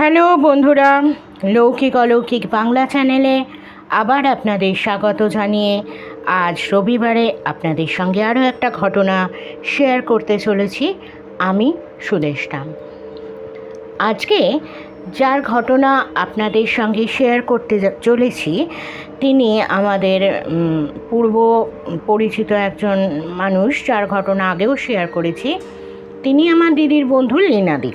Hello বন্ধুরা, লৌকিক অলৌকিক বাংলা চ্যানেলে আবার আপনাদের স্বাগত জানিয়ে আজ রবিবারে আপনাদের সঙ্গে আরও একটা ঘটনা শেয়ার করতে চলেছি আমি সুদেশটাম আজকে যার ঘটনা আপনাদের সঙ্গে শেয়ার করতে চলেছি, তিনি আমাদের পূর্ব পরিচিত একজন মানুষ যার ঘটনা আগেও শেয়ার করেছি। তিনি আমার দিদির বন্ধু লীনাদি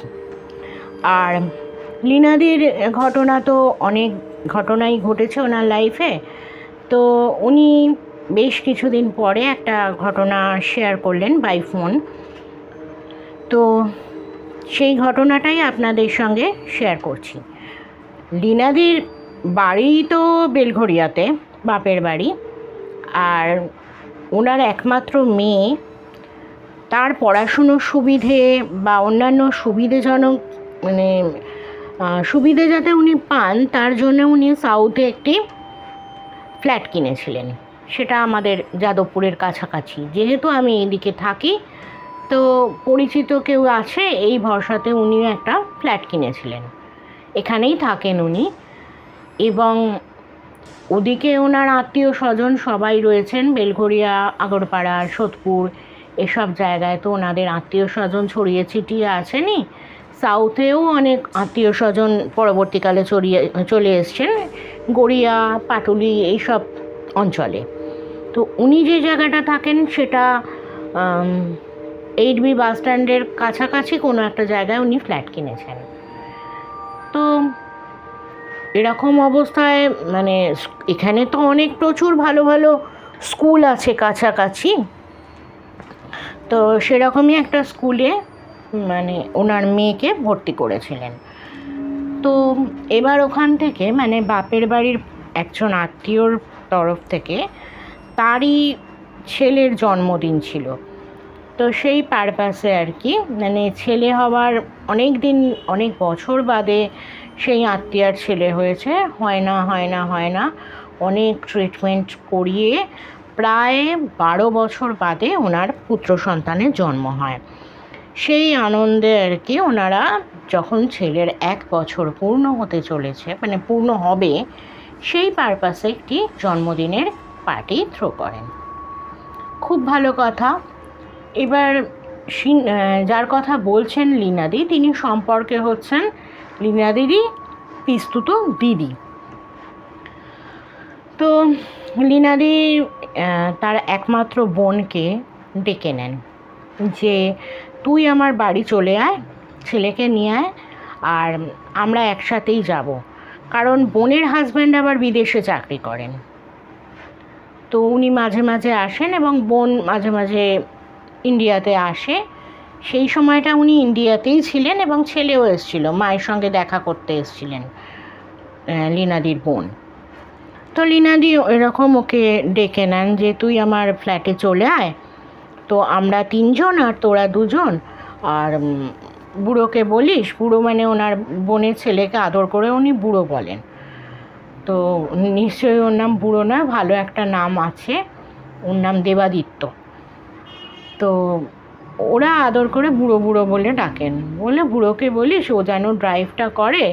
আর লীনাদির ঘটনা তো অনেক ঘটনাই ঘটেছে ওনার লাইফে তো উনি বেশ কিছুদিন পরে একটা ঘটনা শেয়ার করলেন বাই ফোন তো সেই ঘটনাটাই আপনাদের সঙ্গে শেয়ার করছি। লীনাদির বাড়ি তো বেলঘড়িয়াতে, বাপের বাড়ি। আর ওনার একমাত্র মেয়ে, তার পড়াশুনোর সুবিধে বা অন্যান্য সুবিধেজনক মানে সুবিধে যাতে উনি পান, তার জন্য উনি সাউথে একটি ফ্ল্যাট কিনেছিলেন। সেটা আমাদের যাদবপুরের কাছাকাছি। যেহেতু আমি এদিকে থাকি, তো পরিচিত কেউ আছে, এই ভরসাতে উনি একটা ফ্ল্যাট কিনেছিলেন। এখানেই থাকেন উনি। এবং ওদিকে ওনার আত্মীয় স্বজন সবাই রয়েছেন বেলঘরিয়া আগরপাড়া, সোদপুর, এসব জায়গায় তো ওনাদের আত্মীয় স্বজন ছড়িয়ে ছিটিয়ে আছেনই। সাউথেও অনেক আত্মীয় স্বজন পরবর্তীকালে ছড়িয়ে, চলে এসছেন, গড়িয়া, পাটুলি এইসব অঞ্চলে। তো উনি যে জায়গাটা থাকেন সেটা এইট বি বাস স্ট্যান্ডের কাছাকাছি কোনো একটা জায়গায় উনি ফ্ল্যাট কিনেছেন। তো এরকম অবস্থায় মানে এখানে তো অনেক প্রচুর ভালো ভালো স্কুল আছে কাছাকাছি। তো সেরকমই একটা স্কুলে মানে ওনার মেয়েকে ভর্তি করেছিলেন। তো এবার ওখান থেকে মানে বাপের বাড়ির একজন আত্মীয়র তরফ থেকে তারই ছেলের জন্মদিন ছিল। তো সেই পারপাসে আর কি মানে ছেলে হওয়ার অনেক দিন, অনেক বছর বাদে সেই আত্মীয়ার ছেলে হয়েছে। হয় না হয় না হয় না, অনেক ট্রিটমেন্ট করিয়ে প্রায় বারো বছর বাদে ওনার পুত্র সন্তানের জন্ম হয়। সেই আনন্দে আর কি ওনারা যখন ছেলের এক বছর পূর্ণ হতে চলেছে মানে পূর্ণ হবে, সেই পারপাসে একটি জন্মদিনের পার্টি থ্রো করেন। খুব ভালো কথা। এবার যার কথা বলছেন লীনাদি তিনি সম্পর্কে হচ্ছেন লীনাদিরই পিস্তুত দিদি। তো লীনাদি তার একমাত্র বোনকে ডেকে নেন যে তুই আমার বাড়ি চলে আয়, ছেলেকে নিয়ে আয়, আর আমরা একসাথেই যাব। কারণ বোনের হাজব্যান্ড আবার বিদেশে চাকরি করেন। তো উনি মাঝে মাঝে আসেন এবং বোন মাঝে মাঝে ইন্ডিয়াতে আসে। সেই সময়টা উনি ইন্ডিয়াতেই ছিলেন এবং ছেলেও এসেছিল, মায়ের সঙ্গে দেখা করতে এসেছিলেন লীনাদির বোন। তো লীনাদি এরকম ওকে ডেকে নেন যে, তুই আমার ফ্ল্যাটে চলে আয় তো আমরা তিনজন আর তোরা দুজন। আর বুড়োকে বলিস, বুড়ো মানে ওনার বোনের ছেলেকে আদর করে উনি বুড়ো বলেন। তো নিশ্চয়ই ওর নাম বুড়ো না ভালো একটা নাম আছে, ওর নাম দেবাদিত্য। তো ওরা আদর করে বুড়ো বুড়ো বলে ডাকেন। বলে বুড়োকে বলিস, ও যেন ড্রাইভটা করে,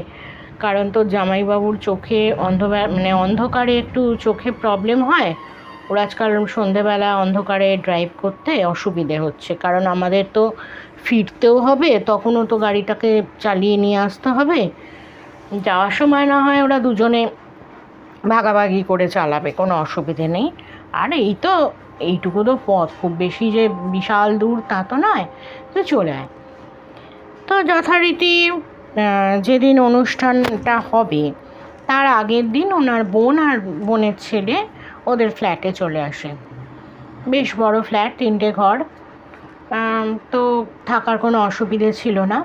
কারণ তোর জামাইবাবুর চোখে অন্ধ মানে অন্ধকারে একটু চোখে প্রবলেম হয় ওর আজকাল সন্ধেবেলা অন্ধকারে ড্রাইভ করতে অসুবিধে হচ্ছে। কারণ আমাদের তো ফিরতেও হবে, তখনও তো গাড়িটাকে চালিয়ে নিয়ে আসতে হবে। যাওয়ার সময় না হয় ওরা দুজনে ভাগাভাগি করে চালাবে, কোনো অসুবিধে নেই। আর এই তো, এইটুকু তো পথ, খুব বেশি যে বিশাল দূর তা তো নয়, তো চলে আয়। তো যথারীতি যেদিন অনুষ্ঠানটা হবে, তার আগের দিন ওনার বোন আর বোনের ছেলে ওদের ফ্ল্যাটে চলে আসে। বেশ বড় ফ্ল্যাট, তিনটে ঘর। তো থাকার কোনো অসুবিধে ছিল না।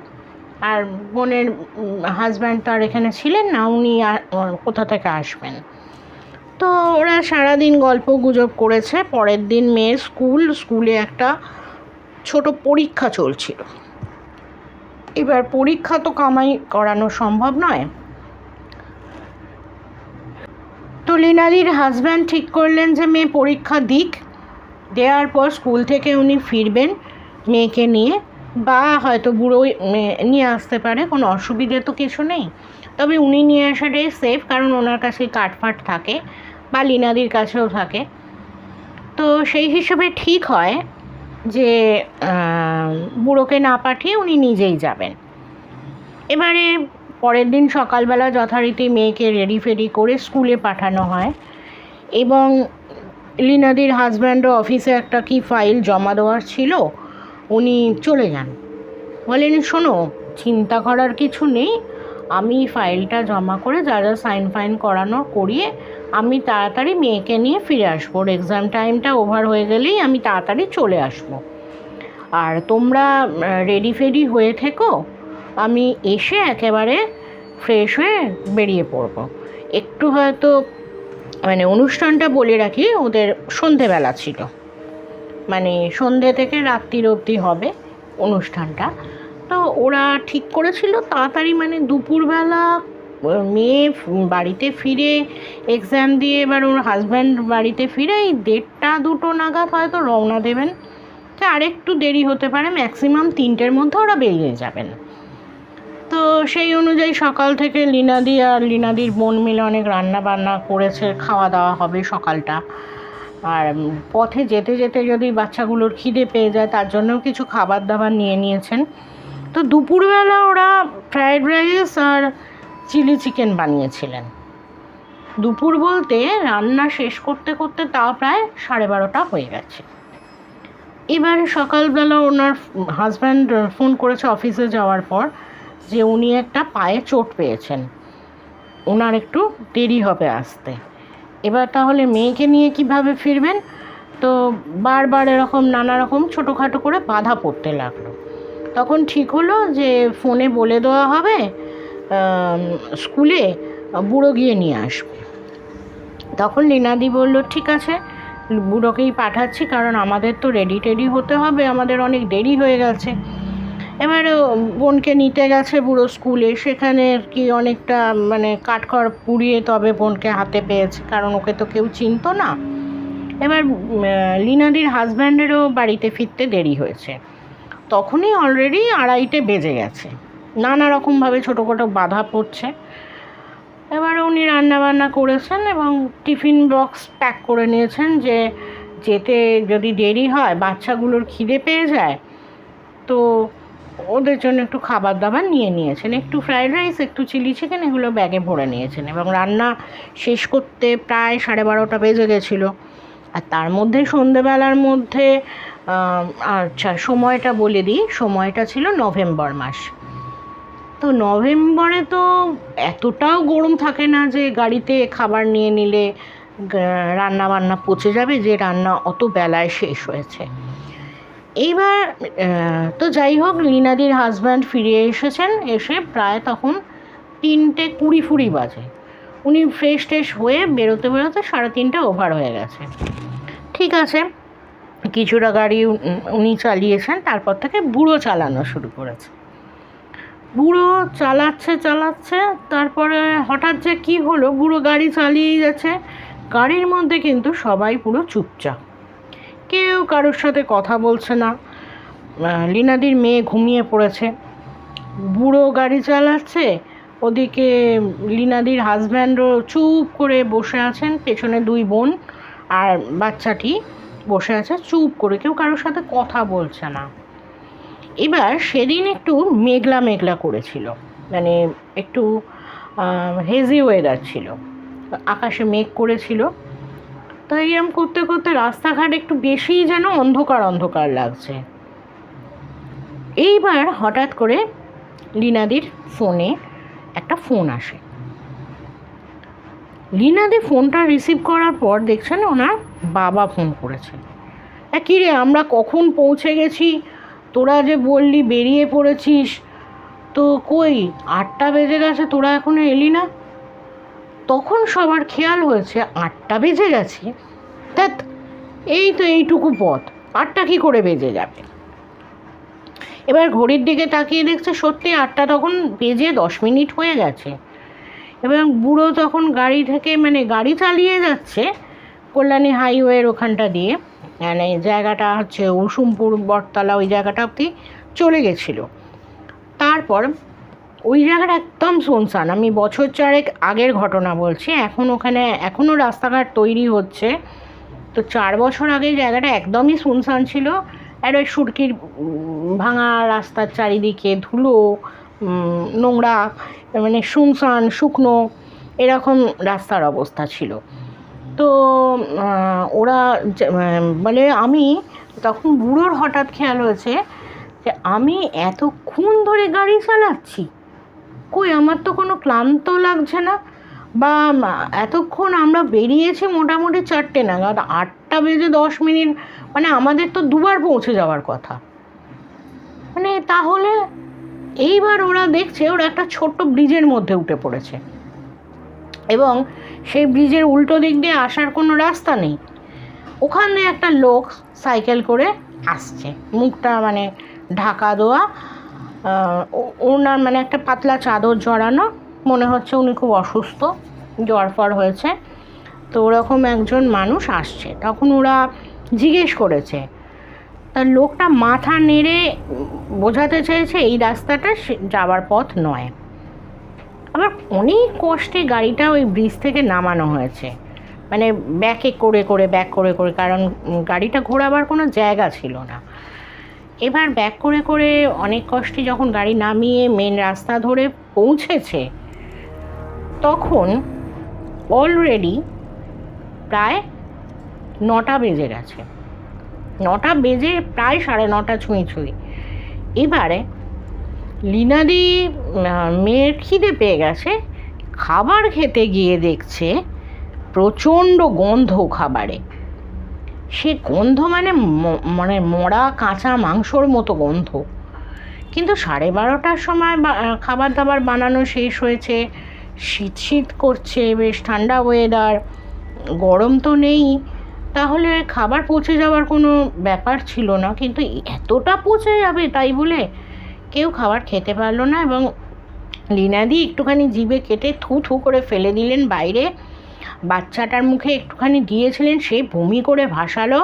আর বোনের হাজব্যান্ড তো আর এখানে ছিলেন না, উনি কোথা থেকে আসবেন? তো ওরা সারাদিন গল্প গুজব করেছে। পরের দিন মেয়ের স্কুল, স্কুলে একটা ছোট পরীক্ষা চলছিল। এবার পরীক্ষা তো কামাই করানো সম্ভব নয়। তো হাজব্যান্ড ঠিক করলেন যে মেয়ে পরীক্ষা দিক। দেওয়ার পর স্কুল থেকে উনি ফিরবেন মেয়েকে নিয়ে। বা হয়তো বুড়ো নিয়ে আসতে পারে, কোনো অসুবিধে তো কিছু নেই। তবে উনি নিয়ে আসাটাই সেফ কারণ ওনার কাছে কাঠফাট থাকে বা লিনাদির কাছেও থাকে। তো সেই হিসেবে ঠিক হয় যে বুড়োকে না পাঠিয়ে উনি নিজেই যাবেন। এবারে পরের দিন সকালবেলা যথারীতি মেয়েকে রেডি ফেডি করে স্কুলে পাঠানো হয়। এবং লিনাদির হাজব্যান্ডও অফিসে একটা কি ফাইল জমা দেওয়ার ছিল, উনি চলে যান। বলেন শোনো, চিন্তা করার কিছু নেই। আমি ফাইলটা জমা করে যা যা সাইন ফাইন করানো করিয়ে আমি তাড়াতাড়ি মেয়েকে নিয়ে ফিরে আসব। এক্সাম টাইমটা ওভার হয়ে গেলেই আমি তাড়াতাড়ি চলে আসব। আর তোমরা রেডি ফেডি হয়ে থেকো। আমি এসে একেবারে ফ্রেশ হয়ে বেরিয়ে পড়ব। একটু হয়তো মানে অনুষ্ঠানটা বলে রাখি, ওদের সন্ধেবেলা ছিল। মানে সন্ধে থেকে রাত্রির অবধি হবে অনুষ্ঠানটা। তো ওরা ঠিক করেছিল, তাড়াতাড়ি মানে দুপুরবেলা মেয়ে বাড়িতে ফিরে এক্সাম দিয়ে এবার ওর হাজব্যান্ড বাড়িতে ফিরে, এই দেড়টা দুটো নাগাদ হয়তো রওনা দেবেন। তো আরেকটু দেরি হতে পারে ম্যাক্সিমাম তিনটের মধ্যে ওরা বেরিয়ে যাবেন। তো সেই অনুযায়ী সকাল থেকে লিনাদি আর লিনাদির বোন মিলে অনেক রান্না বান্না করেছে খাওয়া দাওয়া হবে সকালটা। আর পথে যেতে যেতে যদি বাচ্চাগুলোর খিদে পেয়ে যায়, তার জন্যও কিছু খাবার দাবার নিয়ে নিয়েছেন। তো দুপুরবেলা ওরা ফ্রায়েড রাইস আর চিলি চিকেন বানিয়েছিলেন। দুপুর বলতে রান্না শেষ করতে করতে তাও প্রায় সাড়ে বারোটা হয়ে গেছে। এবারে সকালবেলা ওনার হাজব্যান্ড ফোন করেছে অফিসে যাওয়ার পর। যে উনি একটা পায়ে চোট পেয়েছেন। ওনার একটু দেরি হবে আসতে। এবার তাহলে মেয়েকে নিয়ে কীভাবে ফিরবেন? তো বারবার এরকম নানা রকম ছোটোখাটো করে বাধা পড়তে লাগল। তখন ঠিক হলো যে ফোনে বলে দেওয়া হবে স্কুলে বুড়ো গিয়ে নিয়ে আসবে। তখন লীনাদি বলল, ঠিক আছে, বুড়োকেই পাঠাচ্ছি, কারণ আমাদের তো রেডি টেডি হতে হবে, আমাদের অনেক দেরি হয়ে গেছে। এবার বোনকে নিতে গেছে বুড়ো স্কুলে, সেখানে আর কি অনেকটা মানে কাঠখড় পুড়িয়ে তবে বোনকে হাতে পেয়েছে, কারণ ওকে তো কেউ চিনতো না। এবার লিনাদির হাজব্যান্ডেরও বাড়িতে ফিরতে দেরি হয়েছে। তখনই অলরেডি আড়াইটে বেজে গেছে। নানা রকমভাবে ছোটো খাটো বাধা পড়ছে। এবার উনি রান্না বান্না করেছেন এবং টিফিন বক্স প্যাক করে নিয়েছেন যে, যেতে যদি দেরি হয়, বাচ্চাগুলোর খিদে পেয়ে যায়, তো ওদের জন্য একটু খাবার দাবার নিয়ে নিয়েছেন, একটু ফ্রায়েড রাইস একটু চিলি চিকেন এগুলো ব্যাগে ভরে নিয়েছেন এবং রান্না শেষ করতে প্রায় সাড়ে বারোটা বেজে গেছিল। আর তার মধ্যে সন্ধেবেলার মধ্যে আচ্ছা সময়টা বলে দিই, সময়টা ছিল নভেম্বর মাস। তো নভেম্বরে তো এতটাও গরম থাকে না যে গাড়িতে খাবার নিয়ে নিলে রান্না বান্না পচে যাবে, যে রান্না অত বেলায় শেষ হয়েছে। এইবার তো যাই হোক, লিনাদির হাজব্যান্ড ফিরে এসেছেন, এসে প্রায় তখন তিনটে কুড়ি ফুড়ি বাজে। উনি ফ্রেশ ট্রেশ হয়ে বেরোতে বেরোতে সাড়ে তিনটে ওভার হয়ে গেছে। ঠিক আছে, কিছুটা গাড়ি উনি চালিয়েছেন, তারপর থেকে বুড়ো চালানো শুরু করেছে। বুড়ো চালাচ্ছে চালাচ্ছে, তারপরে হঠাৎ যে কি হলো, বুড়ো গাড়ি চালিয়েই যাচ্ছে, গাড়ির মধ্যে কিন্তু সবাই পুরো চুপচাপ। কেউ কারোর সাথে কথা বলছে না। লিনাদির মেয়ে ঘুমিয়ে পড়েছে। বুড়ো গাড়ি চালাচ্ছে, ওদিকে লিনাদির হাজব্যান্ডও চুপ করে বসে আছেন, পেছনে দুই বোন আর বাচ্চাটি বসে আছে, চুপ করে কেউ কারোর সাথে কথা বলছে না। এবার সেদিন একটু মেঘলা মেঘলা করেছিল মানে একটু হেজি ওয়েদার ছিল। আকাশে মেঘ করেছিল। তাই এরম করতে করতে রাস্তাঘাট একটু বেশিই যেন অন্ধকার অন্ধকার লাগছে। এইবার হঠাৎ করে লিনাদির ফোনে একটা ফোন আসে। লিনাদি ফোনটা রিসিভ করার পর দেখছেন ওনার বাবা ফোন করেছে। "এ, কী রে আমরা কখন পৌঁছে গেছি? তোরা যে বললি বেরিয়ে পড়েছিস তো কই আটটা বেজে গেছে তোরা এখনও এলি না? তখন সবার খেয়াল হয়েছে আটটা বেজে গেছে। ধ্যাত এই তো এইটুকু পথ, আটটা কী করে বেজে যাবে? এবার ঘড়ির দিকে তাকিয়ে দেখছে সত্যি আটটা তখন বেজে দশ মিনিট হয়ে গেছে। এবং বুড়ো তখন গাড়ি থেকে মানে গাড়ি চালিয়ে যাচ্ছে কল্যাণী হাইওয়ের ওখানটা দিয়ে। মানে জায়গাটা হচ্ছে উসুমপুর বটতলা, ওই জায়গাটা অবধি চলে গেছিল। তারপর ওই জায়গাটা একদম শুনশান। আমি বছর চারেক আগের ঘটনা বলছি, এখন ওখানে এখনও রাস্তাঘাট তৈরি হচ্ছে। তো চার বছর আগে জায়গাটা একদমই শুনশান ছিল। আর ওই সুরকির ভাঙা রাস্তার চারিদিকে ধুলো নোংরা মানে শুনশান, শুকনো, এরকম রাস্তার অবস্থা ছিল। তো ওরা মানে আমি তখন বুড়োর হঠাৎ খেয়াল হয়েছে যে আমি এতক্ষণ ধরে গাড়ি চালাচ্ছি কই, আমার তো কোনো ক্লান্ত লাগছে না। বা এতক্ষণ আমরা বেরিয়েছি মোটামুটি চারটে নাগাদ, আটটা বেজে দশ মিনিট মানে আমাদের তো দুবার পৌঁছে যাওয়ার কথা। মানে তাহলে এইবার ওরা দেখছে, ওরা একটা ছোট্ট ব্রিজের মধ্যে উঠে পড়েছে। এবং সেই ব্রিজের উল্টো দিক দিয়ে আসার কোনো রাস্তা নেই। ওখান একটা লোক সাইকেল করে আসছে, মুখটা মানে ঢাকা দেওয়া। ওনার মানে একটা পাতলা চাদর জড়ানো। মনে হচ্ছে উনি খুব অসুস্থ, জ্বর ফর হয়েছে। তো ওরকম একজন মানুষ আসছে। তখন ওরা জিজ্ঞেস করেছে, তা লোকটা মাথা নেড়ে বোঝাতে চেয়েছে এই রাস্তাটা যাওয়ার পথ নয়। আবার অনেক কষ্টে গাড়িটা ওই ব্রিজ থেকে নামানো হয়েছে। মানে ব্যাকে করে করে, ব্যাক করে করে, কারণ গাড়িটা ঘোরাবার কোনো জায়গা ছিল না। এবার ব্যাক করে করে অনেক কষ্টে যখন গাড়ি নামিয়ে মেন রাস্তা ধরে পৌঁছেছে, তখন অলরেডি প্রায় নটা বেজে গেছে। নটা বেজে প্রায় সাড়ে নটা ছুঁই ছুঁই। এবারে লীনাদি মেয়ের খিদে পেয়ে গেছে, খাবার খেতে গিয়ে দেখছে প্রচণ্ড গন্ধ খাবারে। সে গন্ধ মানে মানে মরা কাঁচা মাংসর মতো গন্ধ। কিন্তু সাড়ে বারোটার সময় খাবার দাবার বানানো শেষ হয়েছে, শীত শীত করছে, বেশ ঠান্ডা ওয়েদার গরম তো নেই, তাহলে খাবার পচে যাওয়ার কোনো ব্যাপার ছিল না। কিন্তু এতটা পচে যাবে তাই বলে কেউ খাবার খেতে পারল না এবং লীনাদি একটুখানি জিভে কেটে থু থু করে ফেলে দিলেন বাইরে। বাচ্চাটার মুখে একটুখানি দিয়েছিলেন, সে বমি করে ভাসালো।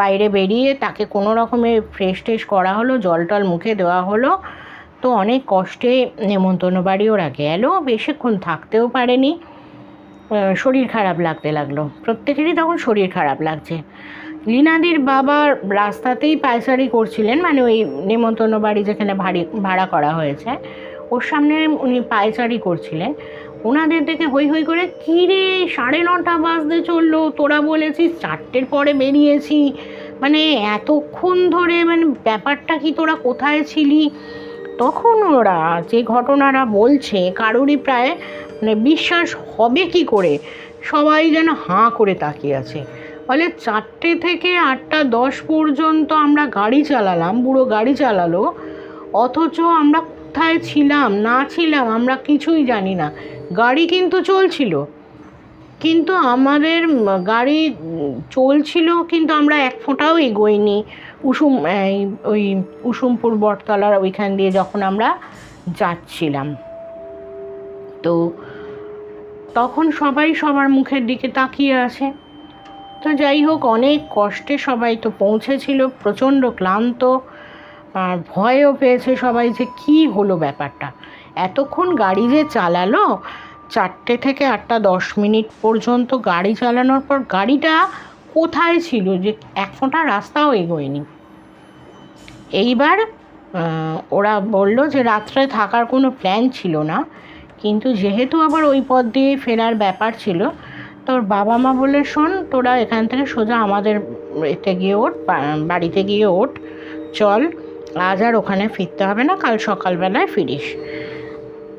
বাইরে বেরিয়ে তাকে কোনো রকমে ফ্রেশ ট্রেশ করা হলো, জল টল মুখে দেওয়া হলো। তো অনেক কষ্টে নেমন্তন্ন বাড়ি ওরা গেল, বেশিক্ষণ থাকতেও পারেনি। শরীর খারাপ লাগতে লাগল। প্রত্যেকেরই তখন শরীর খারাপ লাগছে। লীনাদির বাবা রাস্তাতেই পায়চারি করছিলেন মানে ওই নেমন্তন্ন বাড়ি যেখানে ভাড়ি ভাড়া করা হয়েছে, ওর সামনে উনি পায়চারি করছিলেন। ওনাদের দেখে হই হই করে কী রে সাড়ে নটা বাজতে চলল, তোরা বলেছিস চারটের পরে বেরিয়েছি। মানে এতক্ষণ ধরে মানে ব্যাপারটা কি তোরা কোথায় ছিলি? তখন ওরা যে ঘটনাটা বলছে, কারোরই প্রায় মানে বিশ্বাস হবে কি করে? সবাই যেন হাঁ করে তাকিয়ে আছে। ফলে চারটে থেকে আটটা দশ পর্যন্ত আমরা গাড়ি চালালাম, বুড়ো গাড়ি চালালো। অথচ আমরা কোথায় ছিলাম, না ছিলাম, আমরা কিছুই জানি না। গাড়ি কিন্তু চলছিল। কিন্তু আমাদের গাড়ি চলছিল কিন্তু আমরা এক ফোঁটাও এগোইনি। এই, ওই উষুমপুর বটতলার ওইখান দিয়ে যখন আমরা যাচ্ছিলাম। তো তখন সবাই সবার মুখের দিকে তাকিয়ে আছে। তো যাই হোক অনেক কষ্টে সবাই তো পৌঁছেছিল প্রচণ্ড ক্লান্ত। আর ভয়ও পেয়েছে সবাই যে কী হলো ব্যাপারটা। এতক্ষণ গাড়ি যে চালালো, চারটে থেকে আটটা দশ মিনিট পর্যন্ত গাড়ি চালানোর পর গাড়িটা কোথায় ছিল যে এক ফোঁটা রাস্তাও এগোয়নি। এইবার ওরা বলল যে রাত্রে থাকার কোনো প্ল্যান ছিল না, কিন্তু যেহেতু আবার ওই পথ দিয়ে ফেরার ব্যাপার ছিল, তোর বাবা মা বলে শোন, তোরা এখান থেকে সোজা আমাদের এতে গিয়ে ওঠ বাড়িতে গিয়ে ওঠ, চল, আজ আর ওখানে ফিরতে হবে না, কাল সকালবেলায় ফিরিস।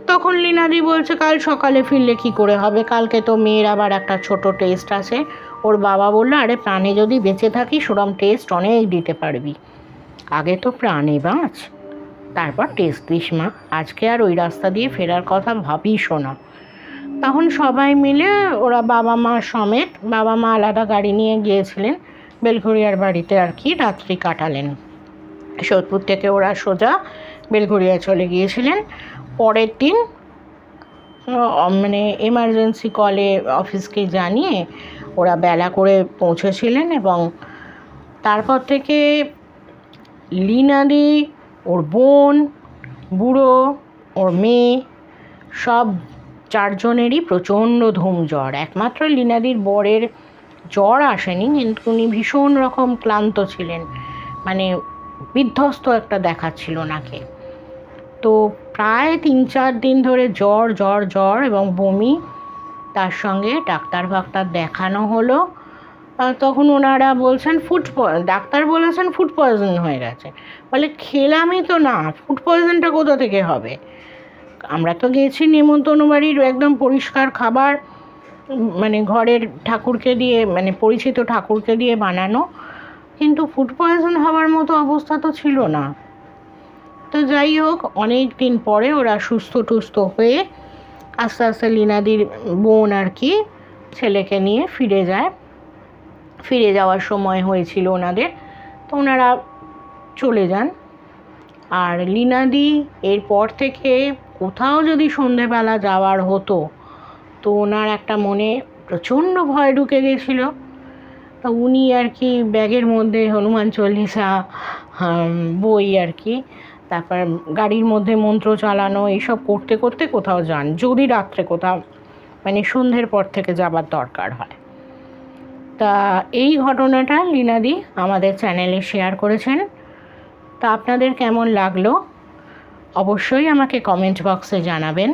তখন লীনাদি বলছে, কাল সকালে ফিরলে কি করে হবে? কালকে তো মেয়ের আবার একটা ছোট টেস্ট আছে। ওর বাবা বলল, আরে প্রাণে যদি বেঁচে থাকিস, ওরম টেস্ট অনেক দিতে পারবি। আগে তো প্রাণে বাঁচ। তারপর টেস্ট দিস মা। আজকে আর ওই রাস্তা দিয়ে ফেরার কথা ভাবিসও না। তখন সবাই মিলে ওরা বাবা মা সমেত, বাবা মা আলাদা গাড়ি নিয়ে গিয়েছিলেন বেলঘরিয়ার বাড়িতে আর কি, রাত্রি কাটালেন। সোদপুর থেকে ওরা সোজা বেলঘরিয়া চলে গিয়েছিলেন। পরের দিন মানে এমার্জেন্সি কলে অফিসকে জানিয়ে ওরা বেলা করে পৌঁছেছিলেন এবং তারপর থেকে লীনাদি, ওর বোন, বুড়ো, ওর মেয়ে, সব চারজনেরই প্রচণ্ড ধুম জ্বর একমাত্র লীনাদির বরের জ্বর আসেনি, কিন্তু উনি ভীষণ রকম ক্লান্ত ছিলেন। মানে বিধ্বস্ত একটা দেখাচ্ছিল ওনাকে তো প্রায় তিন চার দিন ধরে জ্বর জ্বর জ্বর এবং বমি। তার সঙ্গে ডাক্তার ফাক্তার দেখানো হলো। তখন ওনারা বলছেন ফুড ডাক্তার বলেছেন ফুড পয়জন হয়ে গেছে। বলে, খেলামই তো না ফুড পয়জনটা কোথা থেকে হবে? আমরা তো গেছি নেমন্তন্ন বাড়ির একদম পরিষ্কার খাবার মানে ঘরের ঠাকুরকে দিয়ে মানে পরিচিত ঠাকুরকে দিয়ে বানানো। কিন্তু ফুড পয়জন হওয়ার মতো অবস্থা তো ছিল না। তো যাই হোক অনেক দিন পরে ওরা সুস্থ টুস্থ হয়ে আস্তে আস্তে লীনাদির বোন আর কি ছেলেকে নিয়ে ফিরে যায়। ফিরে যাওয়ার সময় হয়েছিল ওনাদের। তো ওনারা চলে যান। আর লীনাদি এরপর থেকে কোথাও যদি সন্ধেবেলা যাওয়ার হতো, তো ওনার একটা মনে প্রচণ্ড ভয় ঢুকে গেছিল। তা উনি আর কি ব্যাগের মধ্যে হনুমান চল্লিশা বই আর কি তারপর গাড়ির মধ্যে মন্ত্র চালানো, এইসব করতে করতে কোথাও যান। যদি রাত্রে কোথাও মানে সন্ধ্যের পর থেকে যাবার দরকার হয়। তা এই ঘটনাটা লীনাদি আমাদের চ্যানেলে শেয়ার করেছেন। তা আপনাদের কেমন লাগল? অবশ্যই আমাকে কমেন্ট বক্সে জানাবেন।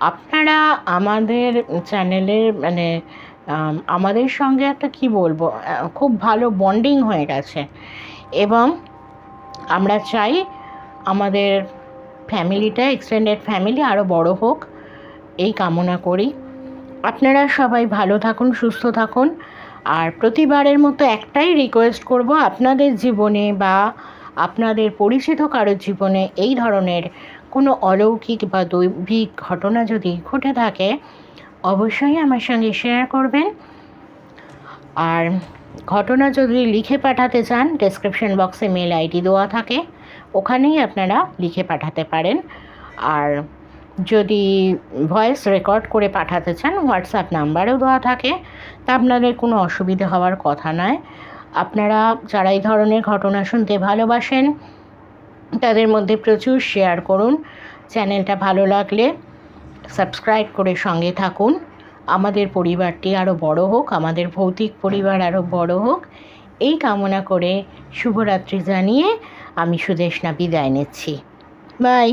আপনারা আমাদের চ্যানেলের মানে আমাদের সঙ্গে একটা কি বলব খুব ভালো বন্ডিং হয়ে গেছে। এবং আমরা চাই আমাদের ফ্যামিলিটা এক্সটেন্ডেড ফ্যামিলি আরও বড় হোক, এই কামনা করি। আপনারা সবাই ভালো থাকুন, সুস্থ থাকুন। আর প্রতিবারের মতো একটাই রিকোয়েস্ট করব, আপনাদের জীবনে বা আপনাদের পরিচিত কারোর জীবনে এই ধরনের কোনো অলৌকিক বা দৈবিক ঘটনা যদি ঘটে থাকে, অবশ্যই আমার সঙ্গে শেয়ার করবেন। আর ঘটনা যদি লিখে পাঠাতে চান ডেসক্রিপশন বক্সে মেল আইডি দেওয়া থাকে। ওখানেই আপনারা লিখে পাঠাতে পারেন। আর যদি ভয়েস রেকর্ড করে পাঠাতে চান, হোয়াটসঅ্যাপ নাম্বারও দেওয়া থাকে, তা আপনাদের কোনো অসুবিধে হওয়ার কথা নয়। আপনারা যারা এই ধরনের ঘটনা শুনতে ভালোবাসেন, তাদের মধ্যে প্রচুর শেয়ার করুন। চ্যানেলটা ভালো লাগলে সাবস্ক্রাইব করে সঙ্গে থাকুন। আমাদের পরিবারটি আরও বড় হোক, আমাদের ভৌতিক পরিবার আরও বড় হোক। এই কামনা করে শুভরাত্রি জানিয়ে আমি সুদেশনা বিদায় নিচ্ছি। বাই।